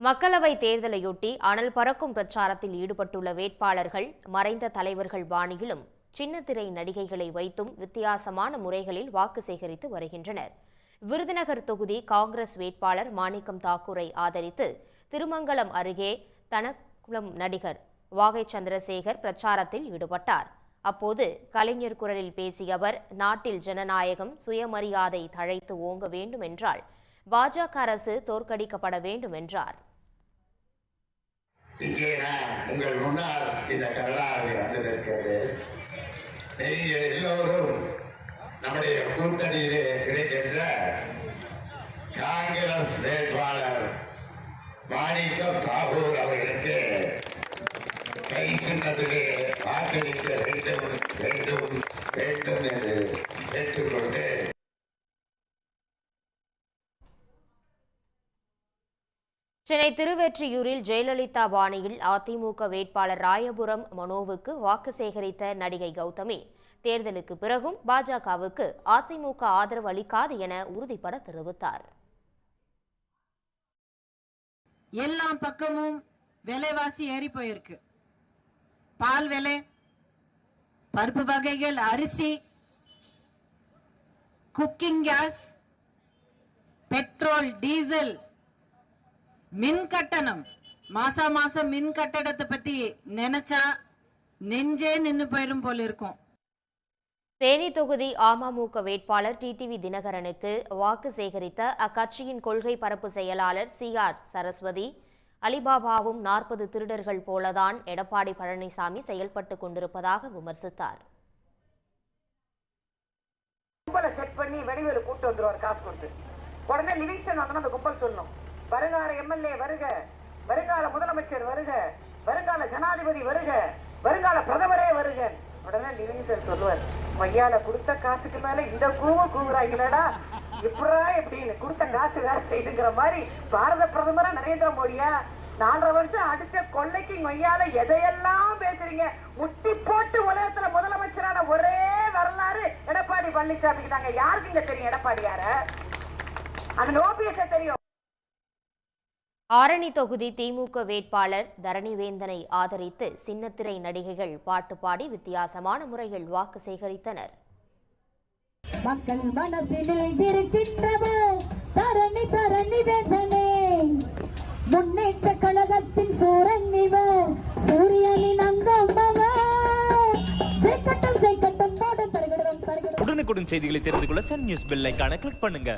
மக்களவை தேர்தலையொட்டி அனல் பறக்கும் பிரச்சாரத்தில் ஈடுபட்டுள்ள வேட்பாளர்கள் மறைந்த தலைவர்கள் பாணியிலும் சின்னத்திரை நடிகைகளை வைத்தும் வித்தியாசமான முறைகளில் வாக்கு சேகரித்து வருகின்றனர். விருதுநகர் தொகுதி காங்கிரஸ் வேட்பாளர் மாணிக்கம் தாக்கூரை ஆதரித்து திருமங்கலம் அருகே தனக்குளம் நடிகர் வாகை சந்திரசேகர் பிரச்சாரத்தில் ஈடுபட்டார். அப்போது கலைஞர் குரலில் பேசிய அவர் நாட்டில் ஜனநாயகம் சுயமரியாதை தழைத்து ஓங்க வேண்டும் என்றால் பாஜக அரசு தோற்கடிக்கப்பட வேண்டும் என்றார். உங்கள் முன்னால் இந்த கருணாநிதி வந்திருக்கிறது நீங்கள் எல்லோரும் நம்முடைய கூட்டணியிலே இருக்கின்ற காங்கிரஸ் வேட்பாளர் மாணிக்கம் தாகூர் அவர்களுக்கு கை சின்னத்திலே வாக்களிக்க வேண்டும் வேண்டும் சென்னை திருவெற்றியூரில் ஜெயலலிதா பாணியில் அதிமுக வேட்பாளர் ராயபுரம் மனோவுக்கு வாக்கு சேகரித்த நடிகை கௌதமி. தேர்தலுக்கு பிறகும் பாஜகவுக்கு அதிமுக ஆதரவு அளிக்காது என உறுதிபட தெரிவித்தார். எல்லா பக்கமும் விலைவாசி ஏறி போயிருக்கு. பால் விலை பருப்பு வகைகள் அரிசி குக்கிங் கேஸ் பெட்ரோல் டீசல் மின் கட்டணம் மாசா மாசம் மின் கட்டணத்தை பத்தி நினைச்சா நெஞ்சே நின்னு போயிரும் போல இருக்கும். தேனி தொகுதி அமமுக வேட்பாளர் டிடிவி தினகரனுக்கு வாக்கு சேகரித்த அக்கட்சியின் கொள்கை பரப்பு செயலாளர் சி ஆர் சரஸ்வதி அலிபாபாவும் நாற்பது திருடர்கள் போலதான் எடப்பாடி பழனிசாமி செயல்பட்டுக் கொண்டிருப்பதாக விமர்சித்தார். கும்பலை செட் பண்ணி வடிவேலு கூட்டு வந்துருவார் காசு கொடுத்து. உடனே லிவிங்ஸ்டன் வந்தோம் அந்த கும்பல் சொல்லணும். வருங்கால எம்எல்ஏ வருக. வருங்கால முதலமைச்சர் வருக. வருங்கால ஜனாதிபதி வருக. வருங்கால பிரதமரே வருக. உடனே லிவிங்ஸ்டன் சொல்லுவார் மையால கொடுத்த காசுக்கு மேல இந்த கூவ கூவுறாங்களடா இப்படா எப்படின்னு கொடுத்த காசு வேலை செய்துங்கிற மாதிரி பாரத பிரதமரா நரேந்திர மோடியா? நாலரை வருஷம் அடிச்ச கொள்ளைக்கு மையால எதையெல்லாம் பேசுறீங்க? முட்டி போட்டு உலகத்துல முதலமைச்சரான ஒரே வரலாறு எடப்பாடி பழனிசாமிக்கு தாங்க. யாருக்கு இங்க தெரியும்? எடப்பாடி யார அந்த ஓபிஎஸ் தெரியும். ஆரணி தொகுதி திமுக வேட்பாளர் தரணிவேந்தனை ஆதரித்து சின்னத்திரை நடிகைகள் பாட்டு பாடி வித்தியாசமான முறையில் வாக்கு சேகரித்தனர். மக்கள் மனசிலே இருக்கின்றவோ தரணி தரணி வேதனே முன்னேற்ற கழகத்தின் சூரன்னிவோ சூரியனின் ஜெய்கட்டம் ஜெய்கட்டம் தருகிறோம் உடனுக்குடன் செய்திகளை தெரிந்து கொள்ள சன் நியூஸ் பெல் கிளிக் பண்ணுங்க.